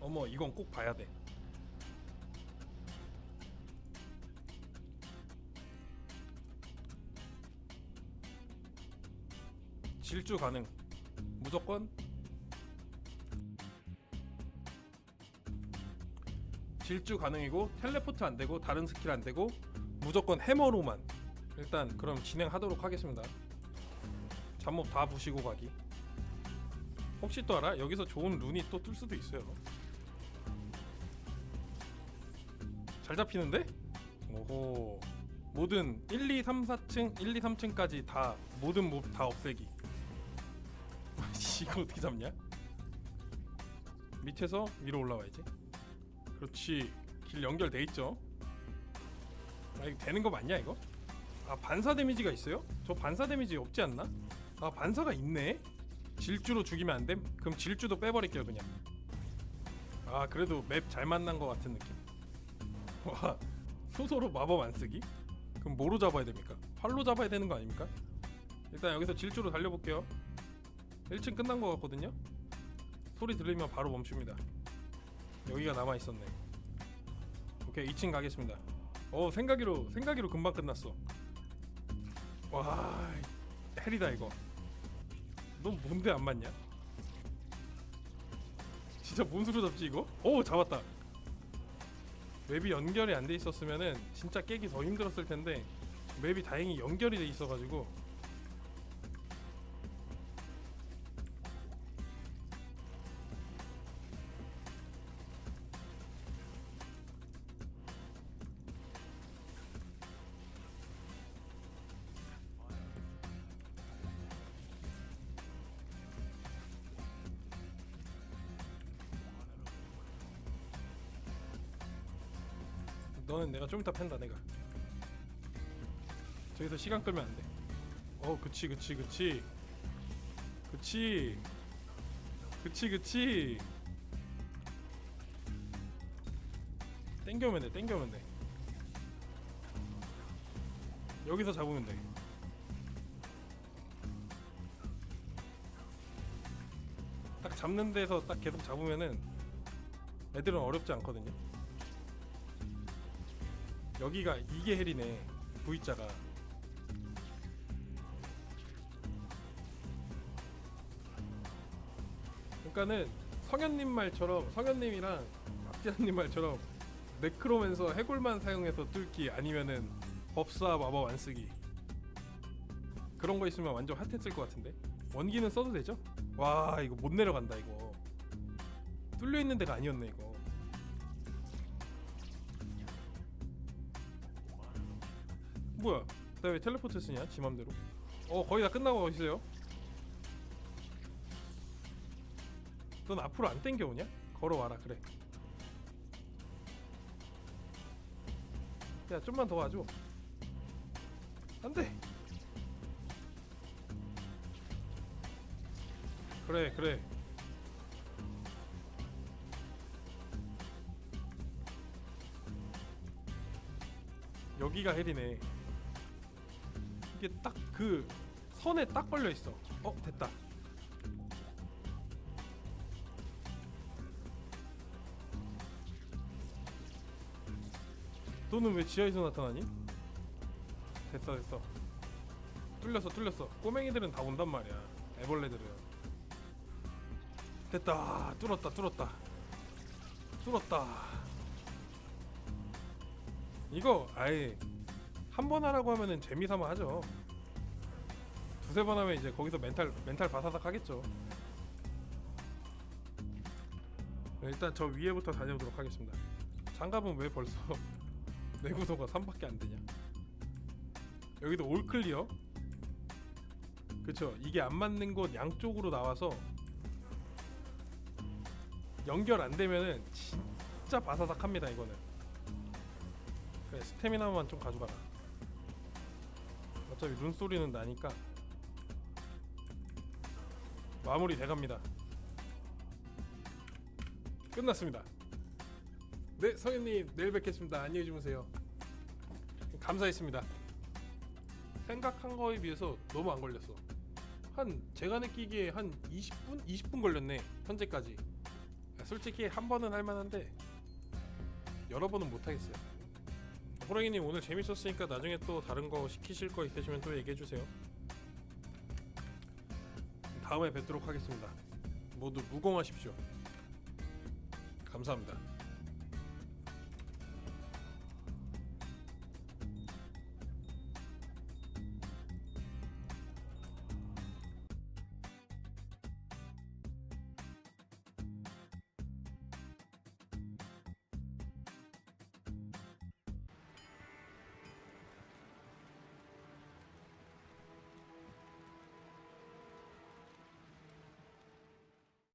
어머 이건 꼭 봐야 돼. 질주 가능. 무조건 질주 가능이고 텔레포트 안 되고 다른 스킬 안 되고 무조건 해머로만 일단 그럼 진행하도록 하겠습니다. 잠옷 다 부시고 가기. 혹시 또 알아? 여기서 좋은 룬이 또 뜰 수도 있어요. 잘 잡히는데? 오호. 모든 1, 2, 3, 4층, 1, 2, 3층까지 다 모든 몹 다 없애기. 씨, 이거 어떻게 잡냐? 밑에서 위로 올라와야지. 그렇지. 길 연결돼 있죠. 아 이거 되는 거 맞냐 이거? 아 반사 데미지가 있어요? 저 반사 데미지 없지 않나? 아 반사가 있네. 질주로 죽이면 안 됨? 그럼 질주도 빼버릴게요 그냥. 아 그래도 맵 잘 만난 거 같은 느낌. 와 소소로 마법 안 쓰기? 그럼 뭐로 잡아야 됩니까? 활로 잡아야 되는 거 아닙니까? 일단 여기서 질주로 달려볼게요. 1층 끝난 거 같거든요. 소리 들리면 바로 멈춥니다. 여기가 남아 있었네. 오케이 2층 가겠습니다. 어 생각이로 생각이로 금방 끝났어. 와 헬이다 이거. 넌 뭔데 안 맞냐? 진짜 뭔 수로 잡지 이거? 오 잡았다. 맵이 연결이 안 돼 있었으면은 진짜 깨기 더 힘들었을 텐데 맵이 다행히 연결이 돼 있어가지고 너는 내가 좀 이따 팬다 내가. 저기서 시간 끌면 안돼. 어 그치 그치 그치. 그치. 그치 그치. 땡겨오면 돼 땡겨오면 돼. 여기서 잡으면 돼. 딱 잡는 데서 딱 계속 잡으면은 애들은 어렵지 않거든요 여기가 이게 헬이네 V자가. 그러니까는 성현님 말처럼 성현님이랑 박지현님 말처럼 네크로맨서 해골만 사용해서 뚫기 아니면은 법사 마법 안 쓰기. 그런 거 있으면 완전 핫했을 것 같은데? 원기는 써도 되죠? 와 이거 못 내려간다 이거. 뚫려 있는 데가 아니었네 이거 뭐야? 나 왜 텔레포트 쓰냐? 지 맘대로. 어 거의 다 끝나고 있어요. 넌 앞으로 안 땡겨오냐? 걸어와라 그래. 야 좀만 더 와줘. 안돼. 그래 그래. 여기가 헬이네. 이게 딱 그 선에 딱 걸려 있어. 어 됐다. 너는 왜 지하에서 나타나니? 됐어 됐어. 뚫렸어 뚫렸어. 꼬맹이들은 다 온단 말이야. 애벌레들은. 됐다. 뚫었다 뚫었다. 뚫었다. 이거 아예 한 번 하라고 하면은 재미삼아 하죠. 두세 번 하면 이제 거기서 멘탈 멘탈 바사삭 하겠죠. 네, 일단 저 위에부터 다녀보도록 하겠습니다. 장갑은 왜 벌써 내구도가 3밖에 안 되냐? 여기도 올 클리어. 그쵸? 이게 안 맞는 곳 양쪽으로 나와서 연결 안 되면은 진짜 바사삭합니다 이거는. 그래 스태미나만 좀 가져가라. 어차피 룬 소리는 나니까 마무리 돼갑니다. 끝났습니다. 네, 성현님 내일 뵙겠습니다. 안녕히 주무세요. 감사했습니다. 생각한 거에 비해서 너무 안 걸렸어. 한 제가 느끼기에 한 20분, 20분 걸렸네 현재까지. 솔직히 한 번은 할 만한데 여러 번은 못 하겠어요. 호랑이님 오늘 재밌었으니까 나중에 또 다른 거 시키실 거 있으시면 또 얘기해 주세요. 다음에 뵙도록 하겠습니다. 모두 무공하십시오. 감사합니다.